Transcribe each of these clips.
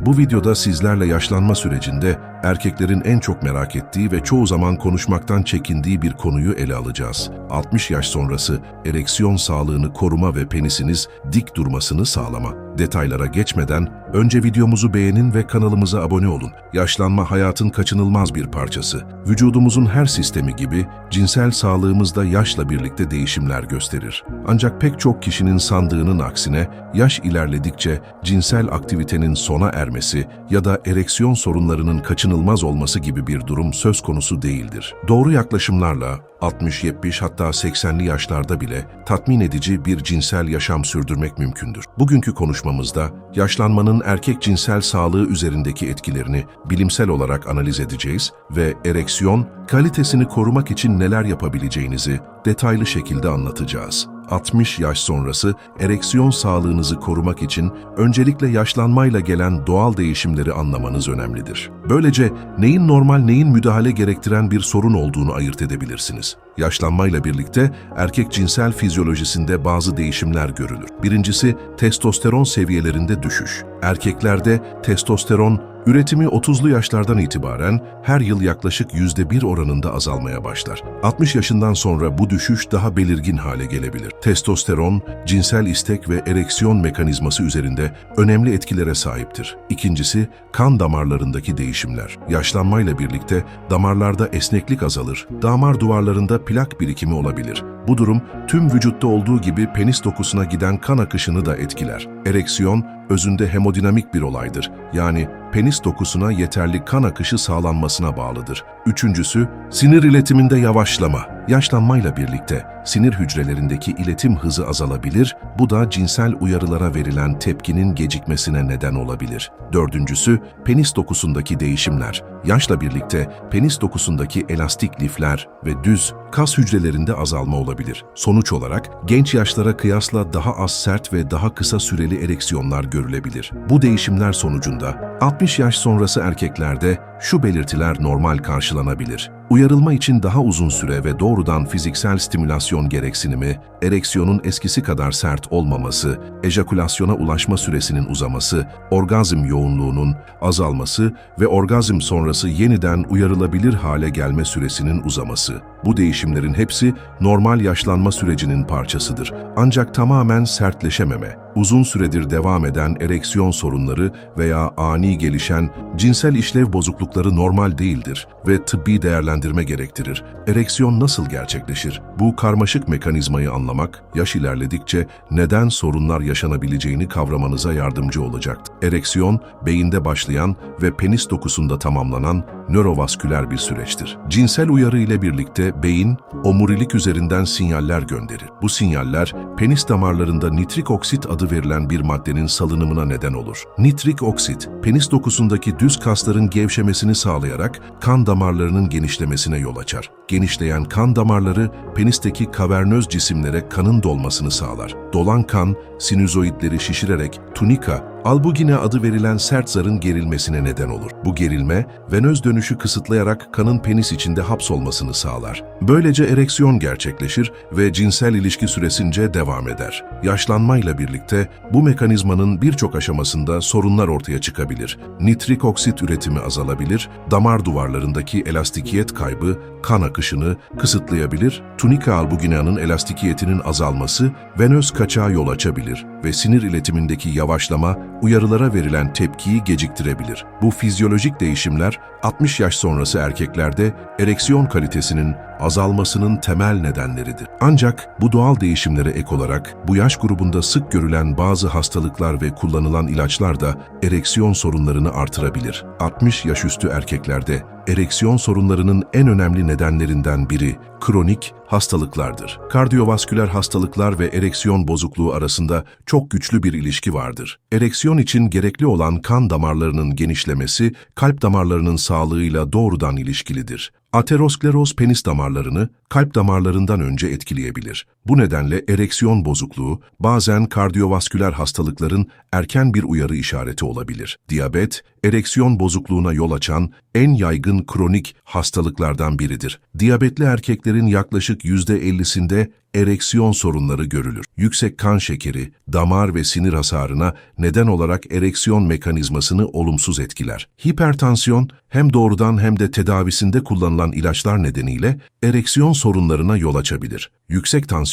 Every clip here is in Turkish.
Bu videoda sizlerle yaşlanma sürecinde erkeklerin en çok merak ettiği ve çoğu zaman konuşmaktan çekindiği bir konuyu ele alacağız. 60 yaş sonrası ereksiyon sağlığını koruma ve penisiniz dik durmasını sağlama. Detaylara geçmeden önce videomuzu beğenin ve kanalımıza abone olun. Yaşlanma hayatın kaçınılmaz bir parçası. Vücudumuzun her sistemi gibi cinsel sağlığımız da yaşla birlikte değişimler gösterir. Ancak pek çok kişinin sandığının aksine yaş ilerledikçe cinsel aktivitenin sona ermesi ya da ereksiyon sorunlarının kaçınılmaz olması gibi bir durum söz konusu değildir. Doğru yaklaşımlarla 60, 70 hatta 80'li yaşlarda bile tatmin edici bir cinsel yaşam sürdürmek mümkündür. Bugünkü konuşmamızda yaşlanmanın erkek cinsel sağlığı üzerindeki etkilerini bilimsel olarak analiz edeceğiz ve ereksiyon kalitesini korumak için neler yapabileceğinizi detaylı şekilde anlatacağız. 60 yaş sonrası ereksiyon sağlığınızı korumak için öncelikle yaşlanmayla gelen doğal değişimleri anlamanız önemlidir. Böylece neyin normal neyin müdahale gerektiren bir sorun olduğunu ayırt edebilirsiniz. Yaşlanmayla birlikte erkek cinsel fizyolojisinde bazı değişimler görülür. Birincisi testosteron seviyelerinde düşüş. Erkeklerde testosteron Üretimi 30'lu yaşlardan itibaren her yıl yaklaşık %1 oranında azalmaya başlar. 60 yaşından sonra bu düşüş daha belirgin hale gelebilir. Testosteron, cinsel istek ve ereksiyon mekanizması üzerinde önemli etkilere sahiptir. İkincisi, kan damarlarındaki değişimler. Yaşlanmayla birlikte damarlarda esneklik azalır, damar duvarlarında plak birikimi olabilir. Bu durum tüm vücutta olduğu gibi penis dokusuna giden kan akışını da etkiler. Ereksiyon, özünde hemodinamik bir olaydır. Yani penis dokusuna yeterli kan akışı sağlanmasına bağlıdır. Üçüncüsü, sinir iletiminde yavaşlama. Yaşlanmayla birlikte sinir hücrelerindeki iletim hızı azalabilir, bu da cinsel uyarılara verilen tepkinin gecikmesine neden olabilir. Dördüncüsü, penis dokusundaki değişimler. Yaşla birlikte penis dokusundaki elastik lifler ve düz kas hücrelerinde azalma olabilir. Sonuç olarak genç yaşlara kıyasla daha az sert ve daha kısa süreli ereksiyonlar görülebilir. Bu değişimler sonucunda 60 yaş sonrası erkeklerde şu belirtiler normal karşılanabilir. Uyarılma için daha uzun süre ve doğrudan fiziksel stimülasyon gereksinimi, ereksiyonun eskisi kadar sert olmaması, ejakülasyona ulaşma süresinin uzaması, orgazm yoğunluğunun azalması ve orgazm sonrası yeniden uyarılabilir hale gelme süresinin uzaması. Bu değişimlerin hepsi normal yaşlanma sürecinin parçasıdır. Ancak tamamen sertleşememe, uzun süredir devam eden ereksiyon sorunları veya ani gelişen cinsel işlev bozuklukları normal değildir ve tıbbi değerlendirme gerektirir. Ereksiyon nasıl gerçekleşir? Bu karmaşık mekanizmayı anlamak, yaş ilerledikçe neden sorunlar yaşanabileceğini kavramanıza yardımcı olacaktır. Ereksiyon, beyinde başlayan ve penis dokusunda tamamlanan nörovasküler bir süreçtir. Cinsel uyarı ile birlikte beyin, omurilik üzerinden sinyaller gönderir. Bu sinyaller, penis damarlarında nitrik oksit adı verilen bir maddenin salınımına neden olur. Nitrik oksit, penis dokusundaki düz kasların gevşemesini sağlayarak kan damarlarının genişlemesine yol açar. Genişleyen kan damarları penisteki kavernöz cisimlere kanın dolmasını sağlar. Dolan kan, sinüzoidleri şişirerek tunika, albugine adı verilen sert zarın gerilmesine neden olur. Bu gerilme, venöz dönüşü kısıtlayarak kanın penis içinde hapsolmasını sağlar. Böylece ereksiyon gerçekleşir ve cinsel ilişki süresince devam eder. Yaşlanmayla birlikte bu mekanizmanın birçok aşamasında sorunlar ortaya çıkabilir. Nitrik oksit üretimi azalabilir, damar duvarlarındaki elastikiyet kaybı kan akışını kısıtlayabilir, tunika albugineanın elastikiyetinin azalması venöz kaçağa yol açabilir ve sinir iletimindeki yavaşlama uyarılara verilen tepkiyi geciktirebilir. Bu fizyolojik değişimler 60 yaş sonrası erkeklerde ereksiyon kalitesinin azalmasının temel nedenleridir. Ancak bu doğal değişimlere ek olarak bu yaş grubunda sık görülen bazı hastalıklar ve kullanılan ilaçlar da ereksiyon sorunlarını artırabilir. 60 yaş üstü erkeklerde ereksiyon sorunlarının en önemli nedenlerinden biri kronik hastalıklardır. Kardiyovasküler hastalıklar ve ereksiyon bozukluğu arasında çok güçlü bir ilişki vardır. Ereksiyon için gerekli olan kan damarlarının genişlemesi, kalp damarlarının sağlığıyla doğrudan ilişkilidir. Ateroskleroz penis damarlarını kalp damarlarından önce etkileyebilir. Bu nedenle ereksiyon bozukluğu bazen kardiyovasküler hastalıkların erken bir uyarı işareti olabilir. Diyabet, ereksiyon bozukluğuna yol açan en yaygın kronik hastalıklardan biridir. Diyabetli erkeklerin yaklaşık %50'sinde ereksiyon sorunları görülür. Yüksek kan şekeri, damar ve sinir hasarına neden olarak ereksiyon mekanizmasını olumsuz etkiler. Hipertansiyon hem doğrudan hem de tedavisinde kullanılan ilaçlar nedeniyle ereksiyon sorunlarına yol açabilir. Yüksek tansiyon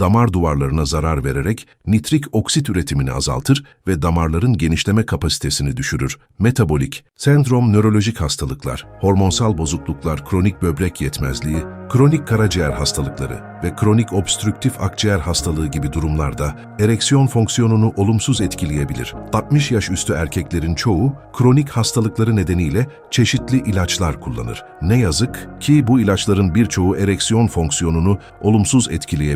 damar duvarlarına zarar vererek nitrik oksit üretimini azaltır ve damarların genişleme kapasitesini düşürür. Metabolik, sendrom nörolojik hastalıklar, hormonsal bozukluklar, kronik böbrek yetmezliği, kronik karaciğer hastalıkları ve kronik obstrüktif akciğer hastalığı gibi durumlarda ereksiyon fonksiyonunu olumsuz etkileyebilir. 60 yaş üstü erkeklerin çoğu kronik hastalıkları nedeniyle çeşitli ilaçlar kullanır. Ne yazık ki bu ilaçların birçoğu ereksiyon fonksiyonunu olumsuz etkileyebilir.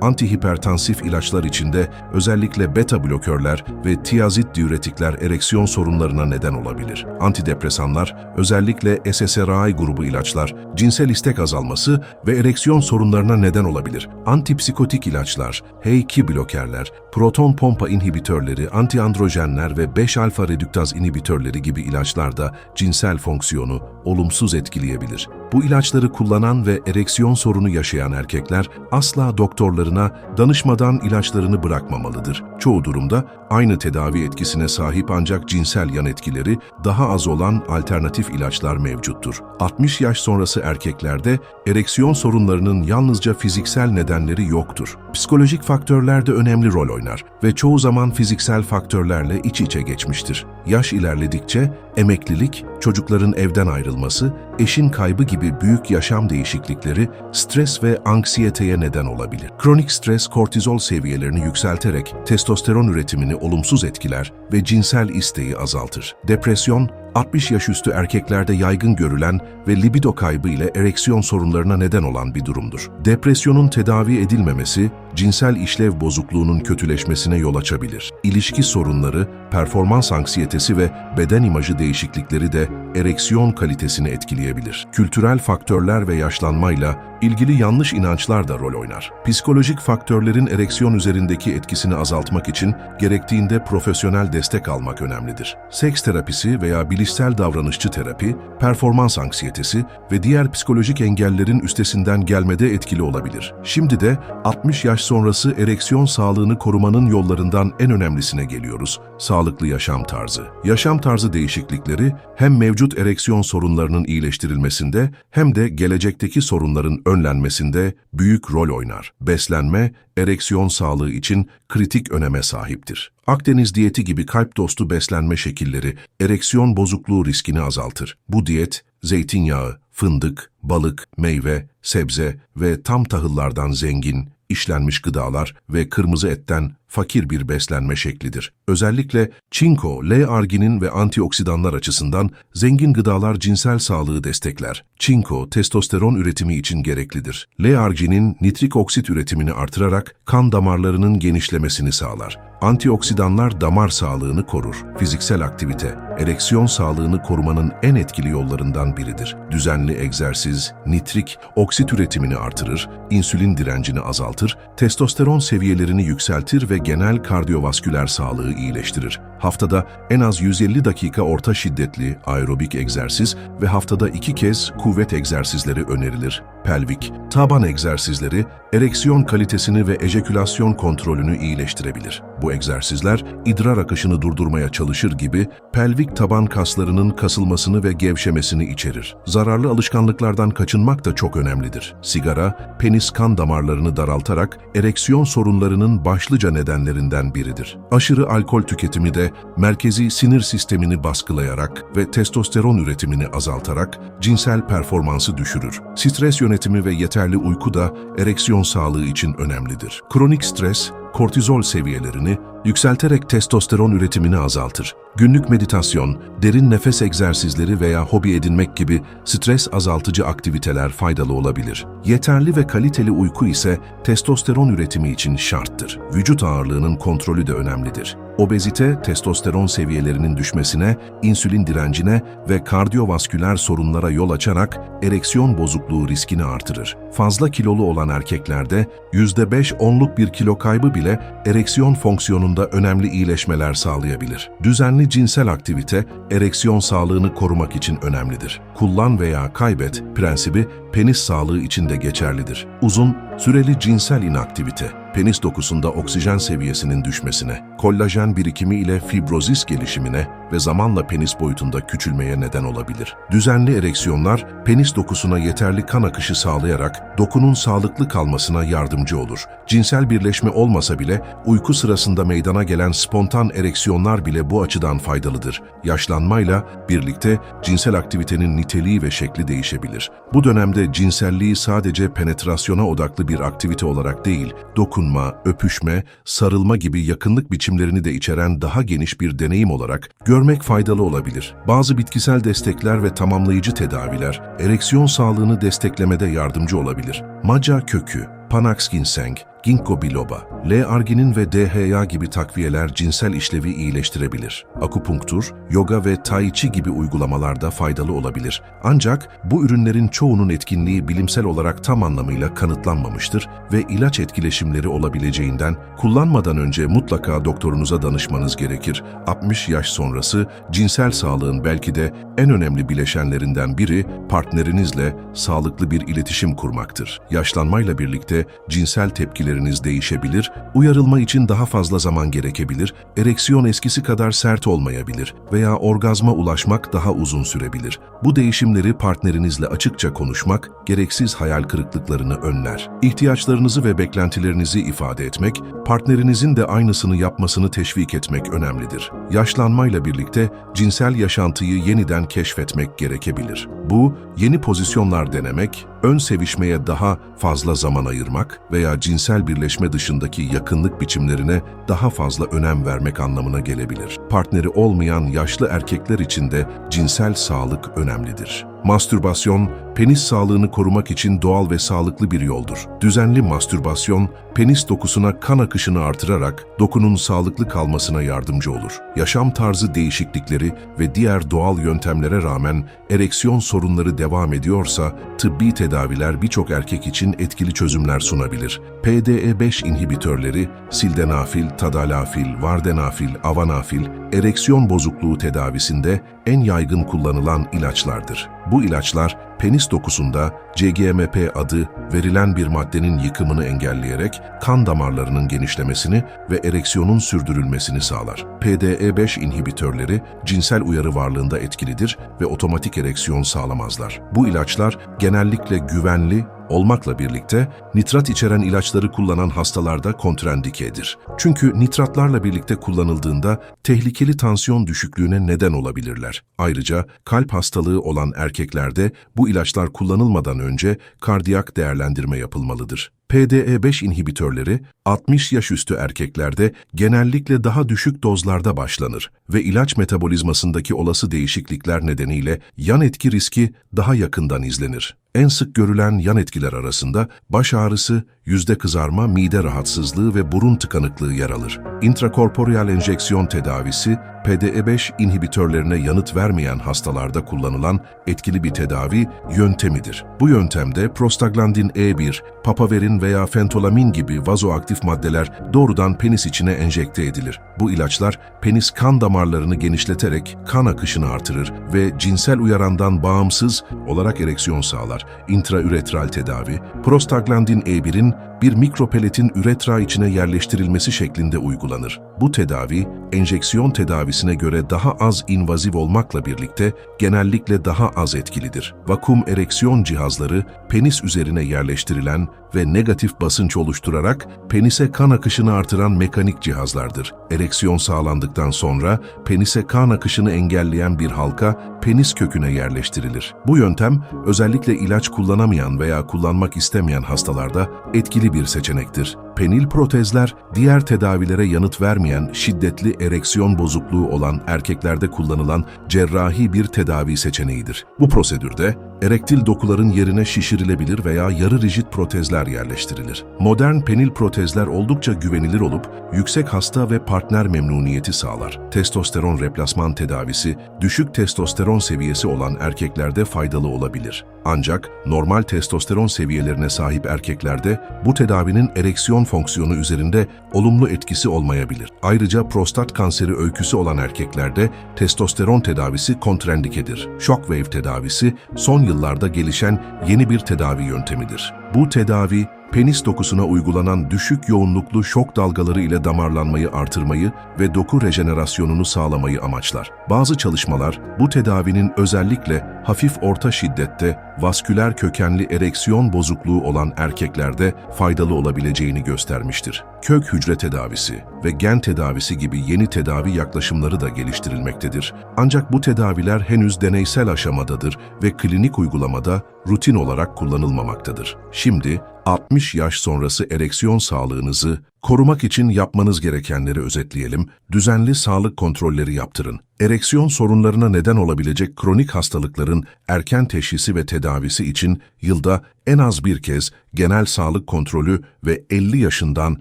Antihipertansif ilaçlar içinde özellikle beta blokörler ve tiazit diüretikler ereksiyon sorunlarına neden olabilir. Antidepresanlar, özellikle SSRI grubu ilaçlar, cinsel istek azalması ve ereksiyon sorunlarına neden olabilir. Antipsikotik ilaçlar, H2 blokerler, proton pompa inhibitörleri, antiandrojenler ve 5-alfa redüktaz inhibitörleri gibi ilaçlar da cinsel fonksiyonu olumsuz etkileyebilir. Bu ilaçları kullanan ve ereksiyon sorunu yaşayan erkekler asla doktorlarına danışmadan ilaçlarını bırakmamalıdır. Çoğu durumda aynı tedavi etkisine sahip ancak cinsel yan etkileri daha az olan alternatif ilaçlar mevcuttur. 60 yaş sonrası erkeklerde ereksiyon sorunlarının yalnızca fiziksel nedenleri yoktur. Psikolojik faktörler de önemli rol oynar ve çoğu zaman fiziksel faktörlerle iç içe geçmiştir. Yaş ilerledikçe emeklilik, çocukların evden ayrılması, eşin kaybı gibi büyük yaşam değişiklikleri stres ve anksiyeteye neden olabilir. Kronik stres kortizol seviyelerini yükselterek testosteron üretimini olumsuz etkiler ve cinsel isteği azaltır. Depresyon, 60 yaş üstü erkeklerde yaygın görülen ve libido kaybı ile ereksiyon sorunlarına neden olan bir durumdur. Depresyonun tedavi edilmemesi, cinsel işlev bozukluğunun kötüleşmesine yol açabilir. İlişki sorunları, performans anksiyetesi ve beden imajı değişiklikleri de ereksiyon kalitesini etkileyebilir. Kültürel faktörler ve yaşlanmayla ilgili yanlış inançlar da rol oynar. Psikolojik faktörlerin ereksiyon üzerindeki etkisini azaltmak için gerektiğinde profesyonel destek almak önemlidir. Seks terapisi veya bilişsel davranışçı terapi, performans anksiyetesi ve diğer psikolojik engellerin üstesinden gelmede etkili olabilir. Şimdi de 60 yaş sonrası ereksiyon sağlığını korumanın yollarından en önemlisine geliyoruz. Sağlıklı yaşam tarzı. Yaşam tarzı değişiklikleri hem mevcut ereksiyon sorunlarının iyileştirilmesinde hem de gelecekteki sorunların önlenmesinde büyük rol oynar. Beslenme, ereksiyon sağlığı için kritik öneme sahiptir. Akdeniz diyeti gibi kalp dostu beslenme şekilleri ereksiyon bozukluğu riskini azaltır. Bu diyet, zeytinyağı, fındık, balık, meyve, sebze ve tam tahıllardan zengin, işlenmiş gıdalar ve kırmızı etten fakir bir beslenme şeklidir. Özellikle çinko, L-arginin ve antioksidanlar açısından zengin gıdalar cinsel sağlığı destekler. Çinko, testosteron üretimi için gereklidir. L-arginin nitrik oksit üretimini artırarak kan damarlarının genişlemesini sağlar. Antioksidanlar damar sağlığını korur. Fiziksel aktivite, ereksiyon sağlığını korumanın en etkili yollarından biridir. Düzenli egzersiz, nitrik oksit üretimini artırır, insülin direncini azaltır, testosteron seviyelerini yükseltir ve genel kardiyovasküler sağlığı iyileştirir. Haftada en az 150 dakika orta şiddetli aerobik egzersiz ve haftada iki kez kuvvet egzersizleri önerilir. Pelvik, taban egzersizleri ereksiyon kalitesini ve ejekülasyon kontrolünü iyileştirebilir. Bu egzersizler idrar akışını durdurmaya çalışır gibi pelvik taban kaslarının kasılmasını ve gevşemesini içerir. Zararlı alışkanlıklardan kaçınmak da çok önemlidir. Sigara, penis kan damarlarını daraltarak ereksiyon sorunlarının başlıca nedenlerinden biridir. Aşırı alkol tüketimi de merkezi sinir sistemini baskılayarak ve testosteron üretimini azaltarak cinsel performansı düşürür. Stres yönetimi ve yeterli uyku da ereksiyon sağlığı için önemlidir. Kronik stres, kortizol seviyelerini yükselterek testosteron üretimini azaltır. Günlük meditasyon, derin nefes egzersizleri veya hobi edinmek gibi stres azaltıcı aktiviteler faydalı olabilir. Yeterli ve kaliteli uyku ise testosteron üretimi için şarttır. Vücut ağırlığının kontrolü de önemlidir. Obezite, testosteron seviyelerinin düşmesine, insülin direncine ve kardiyovasküler sorunlara yol açarak ereksiyon bozukluğu riskini artırır. Fazla kilolu olan erkeklerde %5-10'luk bir kilo kaybı bile ereksiyon fonksiyonunda önemli iyileşmeler sağlayabilir. Düzenli cinsel aktivite, ereksiyon sağlığını korumak için önemlidir. Kullan veya kaybet prensibi penis sağlığı için de geçerlidir. Uzun, süreli cinsel inaktivite, penis dokusunda oksijen seviyesinin düşmesine, kollajen birikimi ile fibrozis gelişimine ve zamanla penis boyutunda küçülmeye neden olabilir. Düzenli ereksiyonlar, penis dokusuna yeterli kan akışı sağlayarak dokunun sağlıklı kalmasına yardımcı olur. Cinsel birleşme olmasa bile uyku sırasında meydana gelen spontan ereksiyonlar bile bu açıdan faydalıdır. Yaşlanmayla birlikte cinsel aktivitenin niteliği ve şekli değişebilir. Bu dönemde cinselliği sadece penetrasyona odaklı bir aktivite olarak değil, dokunma, öpüşme, sarılma gibi yakınlık biçimlerini de içeren daha geniş bir deneyim olarak görmek faydalı olabilir. Bazı bitkisel destekler ve tamamlayıcı tedaviler, ereksiyon sağlığını desteklemede yardımcı olabilir. Maca kökü, Panax ginseng, ginkgo biloba, L-arginin ve DHA gibi takviyeler cinsel işlevi iyileştirebilir. Akupunktur, yoga ve tai chi gibi uygulamalarda faydalı olabilir. Ancak bu ürünlerin çoğunun etkinliği bilimsel olarak tam anlamıyla kanıtlanmamıştır ve ilaç etkileşimleri olabileceğinden kullanmadan önce mutlaka doktorunuza danışmanız gerekir. 60 yaş sonrası cinsel sağlığın belki de en önemli bileşenlerinden biri partnerinizle sağlıklı bir iletişim kurmaktır. Yaşlanmayla birlikte cinsel tepkileriniz değişebilir, uyarılma için daha fazla zaman gerekebilir, ereksiyon eskisi kadar sert olmayabilir veya orgazma ulaşmak daha uzun sürebilir. Bu değişimleri partnerinizle açıkça konuşmak, gereksiz hayal kırıklıklarını önler. İhtiyaçlarınızı ve beklentilerinizi ifade etmek, partnerinizin de aynısını yapmasını teşvik etmek önemlidir. Yaşlanmayla birlikte cinsel yaşantıyı yeniden keşfetmek gerekebilir. Bu, yeni pozisyonlar denemek, ön sevişmeye daha fazla zaman ayırmak veya cinsel birleşme dışındaki yakınlık biçimlerine daha fazla önem vermek anlamına gelebilir. Partneri olmayan yaşlı erkekler için de cinsel sağlık önemlidir. Mastürbasyon, penis sağlığını korumak için doğal ve sağlıklı bir yoldur. Düzenli mastürbasyon, penis dokusuna kan akışını artırarak dokunun sağlıklı kalmasına yardımcı olur. Yaşam tarzı değişiklikleri ve diğer doğal yöntemlere rağmen ereksiyon sorunları devam ediyorsa, tıbbi tedaviler birçok erkek için etkili çözümler sunabilir. PDE5 inhibitörleri, sildenafil, tadalafil, vardenafil, avanafil, ereksiyon bozukluğu tedavisinde en yaygın kullanılan ilaçlardır. Bu ilaçlar penis dokusunda CGMP adı verilen bir maddenin yıkımını engelleyerek kan damarlarının genişlemesini ve ereksiyonun sürdürülmesini sağlar. PDE5 inhibitörleri cinsel uyarı varlığında etkilidir ve otomatik ereksiyon sağlamazlar. Bu ilaçlar genellikle güvenli olmakla birlikte nitrat içeren ilaçları kullanan hastalarda kontrendikedir. Çünkü nitratlarla birlikte kullanıldığında tehlikeli tansiyon düşüklüğüne neden olabilirler. Ayrıca kalp hastalığı olan erkeklerde bu ilaçlar kullanılmadan önce kardiyak değerlendirme yapılmalıdır. PDE5 inhibitörleri 60 yaş üstü erkeklerde genellikle daha düşük dozlarda başlanır ve ilaç metabolizmasındaki olası değişiklikler nedeniyle yan etki riski daha yakından izlenir. En sık görülen yan etkiler arasında baş ağrısı, yüzde kızarma, mide rahatsızlığı ve burun tıkanıklığı yer alır. Intrakorporeal enjeksiyon tedavisi, PDE5 inhibitörlerine yanıt vermeyen hastalarda kullanılan etkili bir tedavi yöntemidir. Bu yöntemde prostaglandin E1, papaverin veya fentolamin gibi vazoaktif maddeler doğrudan penis içine enjekte edilir. Bu ilaçlar penis kan damarlarını genişleterek kan akışını artırır ve cinsel uyarandan bağımsız olarak ereksiyon sağlar. İntraüretral tedavi, prostaglandin E1'in bir mikropeletin üretra içine yerleştirilmesi şeklinde uygulanır. Bu tedavi, enjeksiyon tedavisine göre daha az invaziv olmakla birlikte genellikle daha az etkilidir. Vakum ereksiyon cihazları penis üzerine yerleştirilen ve negatif basınç oluşturarak penise kan akışını artıran mekanik cihazlardır. Ereksiyon sağlandıktan sonra penise kan akışını engelleyen bir halka penis köküne yerleştirilir. Bu yöntem özellikle ilaç kullanamayan veya kullanmak istemeyen hastalarda etkili bir seçenektir. Penil protezler, diğer tedavilere yanıt vermeyen şiddetli ereksiyon bozukluğu olan erkeklerde kullanılan cerrahi bir tedavi seçeneğidir. Bu prosedürde erektil dokuların yerine şişirilebilir veya yarı rigid protezler yerleştirilir. Modern penil protezler oldukça güvenilir olup yüksek hasta ve partner memnuniyeti sağlar. Testosteron replasman tedavisi, düşük testosteron seviyesi olan erkeklerde faydalı olabilir. Ancak normal testosteron seviyelerine sahip erkeklerde bu tedavinin ereksiyon fonksiyonu üzerinde olumlu etkisi olmayabilir. Ayrıca prostat kanseri öyküsü olan erkeklerde testosteron tedavisi kontrendikedir. Shockwave tedavisi son yıllarda gelişen yeni bir tedavi yöntemidir. Bu tedavi penis dokusuna uygulanan düşük yoğunluklu şok dalgaları ile damarlanmayı artırmayı ve doku rejenerasyonunu sağlamayı amaçlar. Bazı çalışmalar bu tedavinin özellikle hafif orta şiddette vasküler kökenli ereksiyon bozukluğu olan erkeklerde faydalı olabileceğini göstermiştir. Kök hücre tedavisi ve gen tedavisi gibi yeni tedavi yaklaşımları da geliştirilmektedir. Ancak bu tedaviler henüz deneysel aşamadadır ve klinik uygulamada rutin olarak kullanılmamaktadır. Şimdi 60 yaş sonrası ereksiyon sağlığınızı korumak için yapmanız gerekenleri özetleyelim. Düzenli sağlık kontrolleri yaptırın. Ereksiyon sorunlarına neden olabilecek kronik hastalıkların erken teşhisi ve tedavisi için yılda en az bir kez genel sağlık kontrolü ve 50 yaşından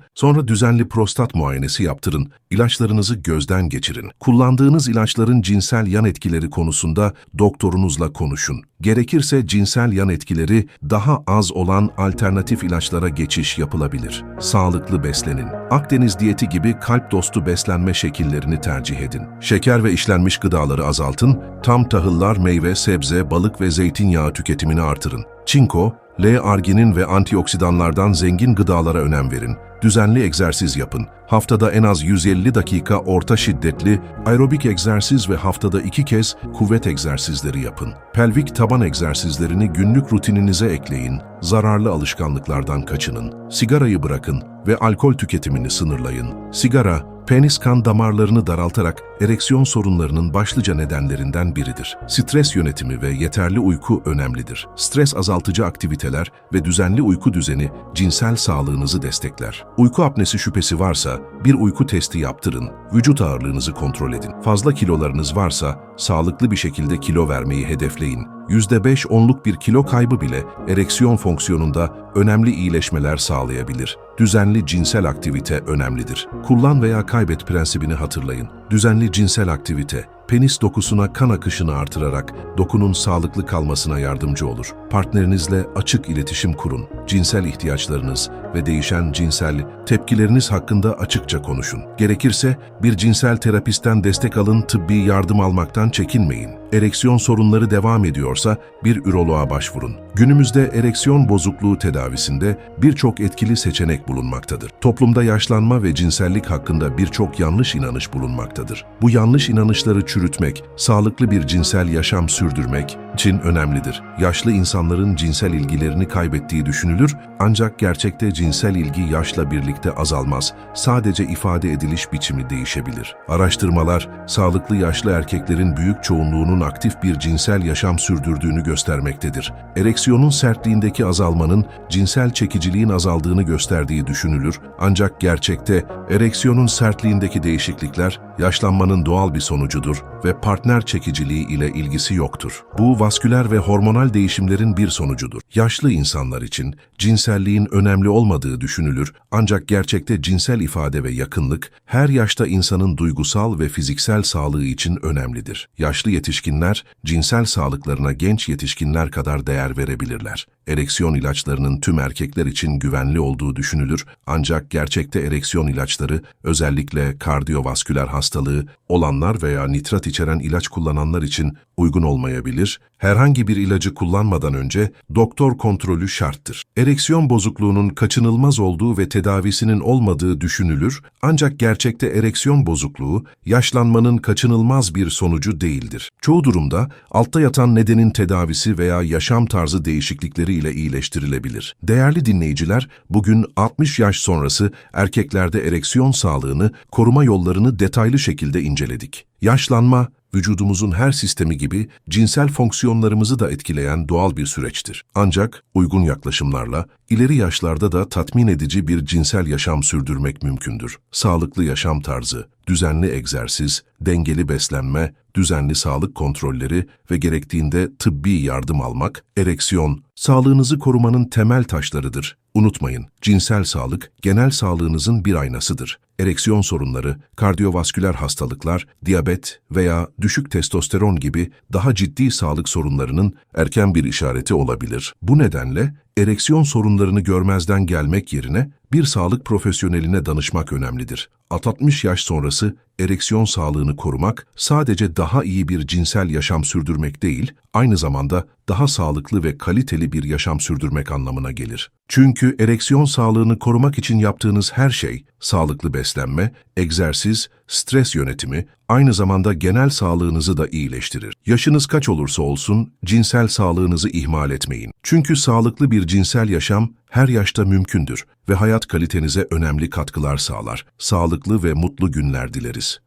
sonra düzenli prostat muayenesi yaptırın. İlaçlarınızı gözden geçirin. Kullandığınız ilaçların cinsel yan etkileri konusunda doktorunuzla konuşun. Gerekirse cinsel yan etkileri daha az olan alternatif ilaçlara geçiş yapılabilir. Sağlıklı beslenin. Akdeniz diyeti gibi kalp dostu beslenme şekillerini tercih edin. Şeker ve işlenmiş gıdaları azaltın, tam tahıllar, meyve, sebze, balık ve zeytinyağı tüketimini artırın. Çinko, L-arginin ve antioksidanlardan zengin gıdalara önem verin. Düzenli egzersiz yapın. Haftada en az 150 dakika orta şiddetli aerobik egzersiz ve haftada iki kez kuvvet egzersizleri yapın. Pelvik taban egzersizlerini günlük rutininize ekleyin. Zararlı alışkanlıklardan kaçının. Sigarayı bırakın ve alkol tüketimini sınırlayın. Sigara, penis kan damarlarını daraltarak ereksiyon sorunlarının başlıca nedenlerinden biridir. Stres yönetimi ve yeterli uyku önemlidir. Stres azaltıcı aktiviteler ve düzenli uyku düzeni cinsel sağlığınızı destekler. Uyku apnesi şüphesi varsa bir uyku testi yaptırın, vücut ağırlığınızı kontrol edin. Fazla kilolarınız varsa sağlıklı bir şekilde kilo vermeyi hedefleyin. %5-10'luk bir kilo kaybı bile ereksiyon fonksiyonunda önemli iyileşmeler sağlayabilir. Düzenli cinsel aktivite önemlidir. Kullan veya kaybet prensibini hatırlayın. Düzenli cinsel aktivite, penis dokusuna kan akışını artırarak dokunun sağlıklı kalmasına yardımcı olur. Partnerinizle açık iletişim kurun. Cinsel ihtiyaçlarınız ve değişen cinsel tepkileriniz hakkında açıkça konuşun. Gerekirse bir cinsel terapistten destek alın, tıbbi yardım almaktan çekinmeyin. Ereksiyon sorunları devam ediyorsa bir üroloğa başvurun. Günümüzde ereksiyon bozukluğu tedavisinde birçok etkili seçenek bulunmaktadır. Toplumda yaşlanma ve cinsellik hakkında birçok yanlış inanış bulunmaktadır. Bu yanlış inanışları çürütmek, sağlıklı bir cinsel yaşam sürdürmek için önemlidir. Yaşlı insanların cinsel ilgilerini kaybettiği düşünülür ancak gerçekte cinsel ilgi yaşla birlikte azalmaz. Sadece ifade ediliş biçimi değişebilir. Araştırmalar, sağlıklı yaşlı erkeklerin büyük çoğunluğunun aktif bir cinsel yaşam sürdürdüğünü göstermektedir. Ereksiyonun sertliğindeki azalmanın cinsel çekiciliğin azaldığını gösterdiği düşünülür ancak gerçekte ereksiyonun sertliğindeki değişiklikler yaşlanmanın doğal bir sonucudur ve partner çekiciliği ile ilgisi yoktur. Bu vasküler ve hormonal değişimlerin bir sonucudur. Yaşlı insanlar için cinselliğin önemli olmadığı düşünülür ancak gerçekte cinsel ifade ve yakınlık her yaşta insanın duygusal ve fiziksel sağlığı için önemlidir. Yaşlı yetişkinler cinsel sağlıklarına genç yetişkinler kadar değer verebilirler. Ereksiyon ilaçlarının tüm erkekler için güvenli olduğu düşünülür ancak gerçekte ereksiyon ilaçları özellikle kardiyovasküler hastalığı olanlar veya nitrat içeren ilaç kullananlar için uygun olmayabilir. Herhangi bir ilacı kullanmadan önce doktor kontrolü şarttır. Ereksiyon bozukluğunun kaçınılmaz olduğu ve tedavisinin olmadığı düşünülür ancak gerçekte ereksiyon bozukluğu yaşlanmanın kaçınılmaz bir sonucu değildir. Çoğu durumda altta yatan nedenin tedavisi veya yaşam tarzı değişiklikleri ile iyileştirilebilir. Değerli dinleyiciler, bugün 60 yaş sonrası erkeklerde ereksiyon sağlığını, koruma yollarını detaylı şekilde inceledik. Yaşlanma, vücudumuzun her sistemi gibi cinsel fonksiyonlarımızı da etkileyen doğal bir süreçtir. Ancak uygun yaklaşımlarla ileri yaşlarda da tatmin edici bir cinsel yaşam sürdürmek mümkündür. Sağlıklı yaşam tarzı, düzenli egzersiz, dengeli beslenme, düzenli sağlık kontrolleri ve gerektiğinde tıbbi yardım almak, ereksiyon, sağlığınızı korumanın temel taşlarıdır. Unutmayın, cinsel sağlık, genel sağlığınızın bir aynasıdır. Ereksiyon sorunları, kardiyovasküler hastalıklar, diyabet veya düşük testosteron gibi daha ciddi sağlık sorunlarının erken bir işareti olabilir. Bu nedenle ereksiyon sorunlarını görmezden gelmek yerine bir sağlık profesyoneline danışmak önemlidir. 60 yaş sonrası ereksiyon sağlığını korumak sadece daha iyi bir cinsel yaşam sürdürmek değil, aynı zamanda daha sağlıklı ve kaliteli bir yaşam sürdürmek anlamına gelir. Çünkü ereksiyon sağlığını korumak için yaptığınız her şey, sağlıklı beslenme, egzersiz, stres yönetimi, aynı zamanda genel sağlığınızı da iyileştirir. Yaşınız kaç olursa olsun, cinsel sağlığınızı ihmal etmeyin. Çünkü sağlıklı bir cinsel yaşam her yaşta mümkündür ve hayat kalitenize önemli katkılar sağlar. Sağlıklı ve mutlu günler dileriz.